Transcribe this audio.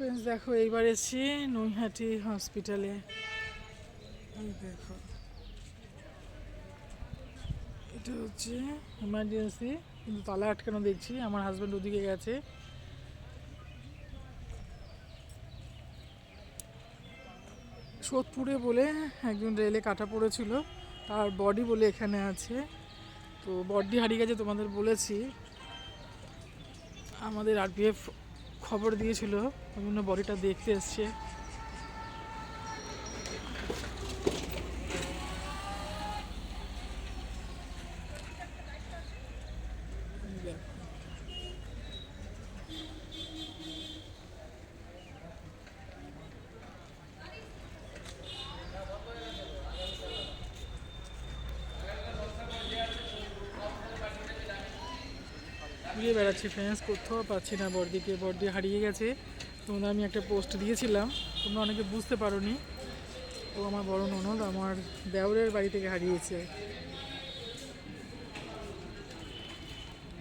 Friends দেখো এইবার এসেছি নৈহাটি হসপিটালে দেখো। এটা হচ্ছে ইমার্জেন্সি কিন্তু তালা আটকানো দেখছি, আমার হাজব্যান্ড ওদিকে গেছে। সোদপুরে বলে একজন রেলে কাটা পড়েছিল, তার বডি বলে এখানে আছে। তো বডি হারিয়ে গেছে তোমাদের বলেছি। আমাদের আরপিএফ খবর দিয়েছিল বিভিন্ন বডিটা দেখতে এসছে। খুঁজে বেড়াচ্ছি ফ্রেন্ডস কোথাও পাচ্ছি না বর্দিকে বর্দি হারিয়ে গেছে। তোমাদের আমি একটা পোস্ট দিয়েছিলাম, তোমরা অনেকে বুঝতে পারো ও আমার বড় ননদ, আমার দেওরের বাড়ি থেকে হারিয়েছে।